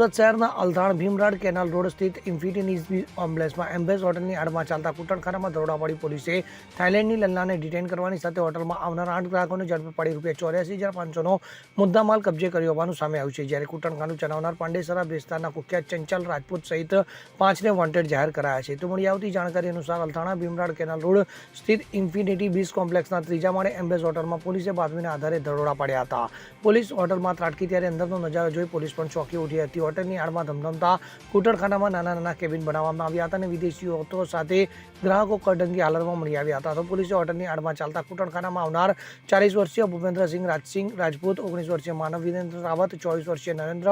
સુરત શહેરના Althan Bhimrad canal road સ્થિત infinity કોમ્પ્લેક્સમાં એમ્બેસ હોટલની આડમાં ચાલતા કુટણખાનામાં દરોડાવાળી પોલીસે થાઇલેન્ડની લલ્લાને ડિટેન કરવાની સાથે હોટલમાં આવનાર આઠ ગ્રાહકોને ઝડપે પાડી રૂપિયા ચોર્યાસી હજાર પાંચસોનો મુદ્દામાલ કબજે કર્યો હોવાનું સામે આવ્યું છે. જ્યારે કુટણખાનું ચલાવનાર પાંડેસરા વિસ્તારના કુખ્યાત ચંચલ રાજપૂત સહિત પાંચને વોન્ટેડ જાહેર કરાયા છે. તો મળી આવતી જાણકારી અનુસાર અલથાણા ભીમરાડ કેનાલ રોડ સ્થિત ઇન્ફિનિટી બીચ કોમ્પ્લેક્સના ત્રીજા માળે એમ્બેસ હોટલમાં પોલીસે બાતમીના આધારે દરોડા પાડ્યા હતા. પોલીસ હોટલમાં ત્રાટકી ત્યારે અંદરનો નજારો જોઈ પોલીસ પણ ચોંકી ઉઠી હતી. હોટલની આડમાં ધમધમતા કુટરખાનામાં નાના નાના કેબિન બનાવવામાં આવ્યા હતા અને વિદેશીઓ હતો સાથે ગ્રાહકો કડંગી હાલતમાં મળી આવ્યા હતા. તો પોલીસે હોટલની આડમાં ચાલતા કુટરખાનામાં આવનાર ચાલીસ વર્ષીય ભૂપેન્દ્રસિંહ રાજસિંહ રાજપૂત, ઓગણીસ વર્ષીય માનવ વિરેન્દ્ર રાવત, ચોવીસ વર્ષીય નરેન્દ્ર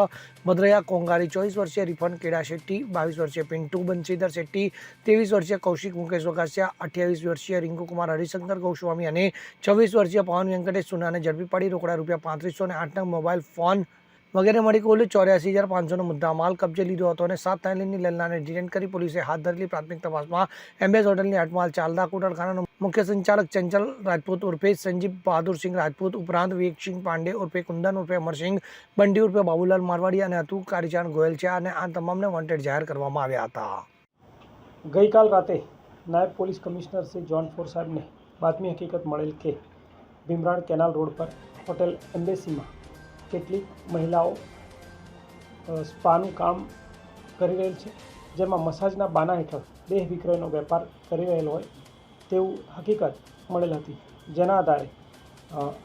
ભદ્રયા કોંગારી ચોવીસ વર્ષીય રિફન કેડા શેટ્ટી, બાવીસ વર્ષીય પિન્ટુ બંશીધર શેટ્ટી, ત્રેવીસ વર્ષીય કૌશિક મુકેશ વગાસિયા, અઠ્યાવીસ વર્ષીય રિંકુકુમાર હરિશંકર ગૌસ્વામી અને છવ્વીસ વર્ષીય પવન વેંકટેશ સુનાને ઝડપી પાડી રોકડા રૂપિયા પાંત્રીસો અને આઠ નંગ મોબાઈલ ફોન વગેરે મળી કુલ ચોર્યાસી હજાર પાંચસોનો મુદ્દા. માલ કબજે લીધો હતો અને સાત થાઇલેન્ડની લલ્લાને ડિટેન કરી પોલીસે હાથ ધરેલી પ્રાથમિક તપાસમાં એમ્બેસ હોટલની અટમાલ ચાલદા કુટરખાનાનો મુખ્ય સંચાલક ચંચલ રાજપૂત ઉર્ફે સંજીવ બહાદુરસિંહ રાજપૂત ઉપરાંત વિવેકસિંહ પાંડે ઉર્ફે કુંદન ઉર્ફે અમરસિંહ બંડી ઉર્ફે બાબુલાલ મારવાડી અને અતુ કારીચાંદ ગોયલ છે અને આ તમામને વોન્ટેડ જાહેર કરવામાં આવ્યા હતા. ગઈકાલ રાતે નાયબ police commissioner Shri zone four સાહેબને બાતમી હકીકત મળેલ કે ભીમરાણ કેનાલ રોડ પર હોટેલ એમ્બેસીમાં કેટલીક મહિલાઓ સ્પાનું કામ કરી રહેલ છે, જેમાં મસાજના બાના હેઠળ દેહ વિક્રયનો વેપાર કરી રહેલ હોય તેવું હકીકત મળેલ હતી. જેના આધારે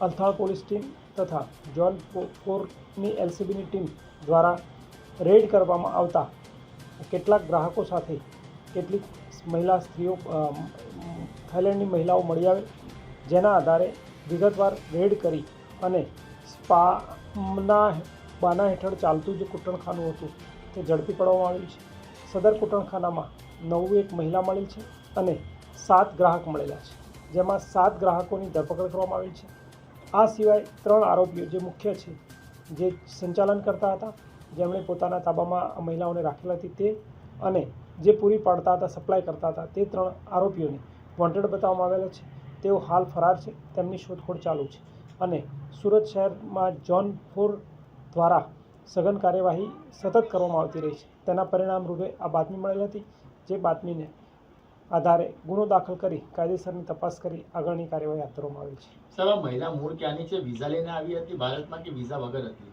અલથાળ પોલીસ ટીમ તથા જોન ફોરની એલસીબીની ટીમ દ્વારા રેડ કરવામાં આવતા કેટલાક ગ્રાહકો સાથે કેટલીક મહિલા સ્ત્રીઓ થાઇલેન્ડની મહિલાઓ મળી આવે જેના આધારે વિગતવાર રેડ કરી અને સ્પાના બાના હેઠળ ચાલતું જે કૂટણખાનું હતું, તે ઝડપી પાડવામાં આવ્યું છે. સદર કૂટણખાનામાં નવું એક મહિલા મળી છે અને સાત ગ્રાહક મળેલા છે, જેમાં સાત ગ્રાહકોની ધરપકડ કરવામાં આવી છે. આ સિવાય ત્રણ આરોપીઓ જે મુખ્ય છે, જે સંચાલન કરતા હતા, જેમણે પોતાના તાબામાં મહિલાઓને રાખેલા હતી તે અને જે પૂરી પાડતા હતા, સપ્લાય કરતા હતા, તે ત્રણ આરોપીઓને વોન્ટેડ બતાવવામાં આવેલા છે. તેઓ હાલ ફરાર છે, તેમની શોધખોળ ચાલુ છે. અને સુરત શહેરમાં જોન ફોર દ્વારા સઘન કાર્યવાહી સતત કરવામાં આવતી રહી છે. તેના પરિણામ રૂપે આ બાતમી મળેલ હતી જે બાતમીને આધારે ગુનો દાખલ કરી કાયદેસરની તપાસ કરી આગળની કાર્યવાહી હાથ ધરવામાં આવી છે. સર આ મહિલા મૂળ ક્યાંની છે? વિઝા લઈને આવી હતી? ભારતમાં કે વિઝા વગર હતી?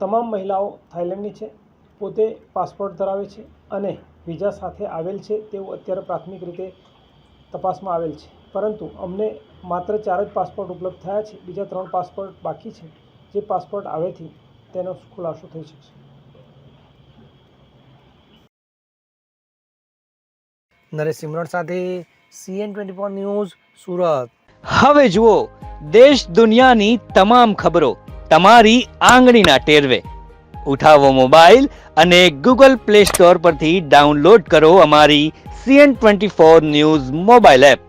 તમામ મહિલાઓ થાઇલેન્ડની છે પોતે પાસપોર્ટ ધરાવે છે અને વિઝા સાથે આવેલ છે તેવું અત્યારે પ્રાથમિક રીતે તપાસમાં આવેલ છે. પરંતુ અમને માત્ર ચાર જ પાસપોર્ટ ઉપલબ્ધ થયા છે. બીજા ત્રણ પાસપોર્ટ બાકી છે. જે પાસપોર્ટ આવેથી તેનો ખુલાસો થઈ શકશે. નરેશ સિમરણ સાથે CN twenty four news Surat. હવે જુઓ દેશ દુનિયાની તમામ ખબરો તમારી આંગળીના ટેરવે. ઉઠાવો મોબાઈલ અને ગૂગલ પ્લે સ્ટોર પરથી ડાઉનલોડ કરો અમારી CN twenty four news mobile app.